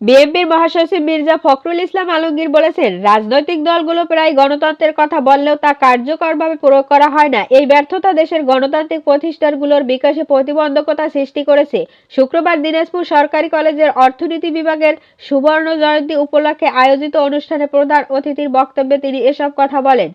বিএনপির মহাসচিব মির্জা ফখরুল ইসলাম আলমগীর বলেছেন, রাজনৈতিক দলগুলো প্রায় গণতন্ত্রের কথা বললেও তা কার্যকরভাবে প্রয়োগ করা হয় না। এই ব্যর্থতা দেশের গণতান্ত্রিক প্রতিষ্ঠানগুলোর বিকাশে প্রতিবন্ধকতা সৃষ্টি করেছে। শুক্রবার দিনাজপুর সরকারি কলেজের অর্থনীতি বিভাগের সুবর্ণ জয়ন্তী উপলক্ষে আয়োজিত অনুষ্ঠানে প্রধান অতিথির বক্তব্যে তিনি এসব কথা বলেন।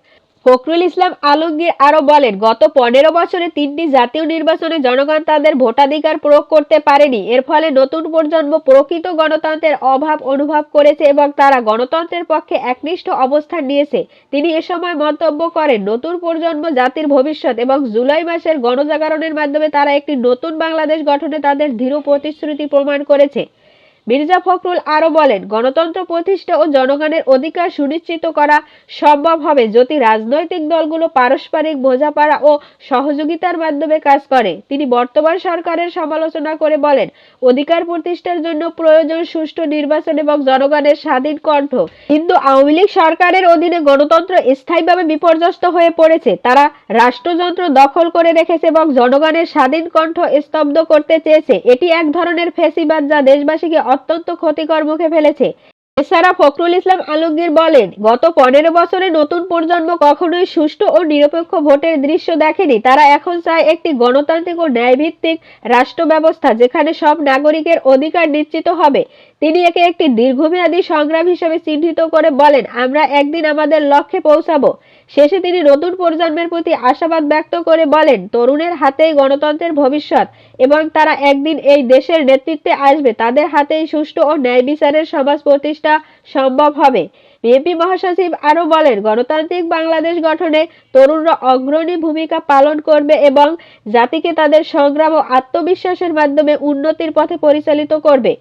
ফখরুল ইসলাম আলমগীর আরও বলেন, গত পনেরো বছরে তিনটি জাতীয় নির্বাচনে জনগণ তাদের ভোটাধিকার প্রয়োগ করতে পারেনি। এর ফলে নতুন প্রজন্ম প্রকৃত গণতন্ত্রের অভাব অনুভব করেছে এবং তারা গণতন্ত্রের পক্ষে একনিষ্ঠ অবস্থান নিয়েছে। তিনি এ সময় মন্তব্য করেন, নতুন প্রজন্ম জাতির ভবিষ্যৎ এবং জুলাই মাসের গণজাগরণের মাধ্যমে তারা একটি নতুন বাংলাদেশ গঠনে তাদের দৃঢ় প্রতিশ্রুতি প্রমাণ করেছে। মির্জা ফখরুল আরও বলেন, গণতন্ত্র প্রতিষ্ঠা ও জনগণের অধিকার সুনিশ্চিত করা সম্ভব হবে যদি রাজনৈতিক দলগুলো পারস্পরিক বোঝাপড়া ও সহযোগিতার মাধ্যমে কাজ করে। তিনি বর্তমান সরকারের সমালোচনা করে বলেন, অধিকার প্রতিষ্ঠার জন্য প্রয়োজন সুষ্ঠু নির্বাচন এবং জনগণের স্বাধীন কণ্ঠ। কিন্তু আওয়ামী লীগ সরকারের অধীনে গণতন্ত্র স্থায়ীভাবে বিপর্যস্ত হয়ে পড়েছে। তারা রাষ্ট্রযন্ত্র দখল করে রেখেছে এবং জনগণের স্বাধীন কণ্ঠ স্তব্ধ করতে চেয়েছে। এটি এক ধরনের ফেসিবাদ যা দেশবাসীকে অত্যন্ত ক্ষতিকর মুখে ফেলেছে। এছাড়া ফখরুল ইসলাম আলমগীর বলেন, গত পনেরো বছরে নতুন প্রজন্ম কখনোই সুষ্ঠু ও নিরপেক্ষ ভোটের দৃশ্য দেখেনি। তারা এখন চায় একটি গণতান্ত্রিক ও ন্যায়ভিত্তিক রাষ্ট্র ব্যবস্থা যেখানে সব নাগরিকের অধিকার নিশ্চিত হবে। তিনি একে একটি দীর্ঘমেয়াদী সংগ্রাম হিসেবে চিহ্নিত করে বলেন, আমরা একদিন আমাদের লক্ষ্যে পৌঁছাবো। শেষে তিনি নতুন প্রজন্মের প্রতি আশাবাদ ব্যক্ত করে বলেন, তরুণের হাতেই গণতন্ত্রের ভবিষ্যৎ এবং তারা একদিন এই দেশের নেতৃত্বে আসবে। তাদের হাতেই সুষ্ঠু ও ন্যায় বিচারের সমাজ প্রতিষ্ঠা সম্ভব হবে। বিএনপি মহাসচিব আরও বলেন, গণতান্ত্রিক বাংলাদেশ গঠনে তরুণরা অগ্রণী ভূমিকা পালন করবে এবং জাতিকে তাদের সংগ্রাম ও আত্মবিশ্বাসের মাধ্যমে উন্নতির পথে পরিচালিত করবে।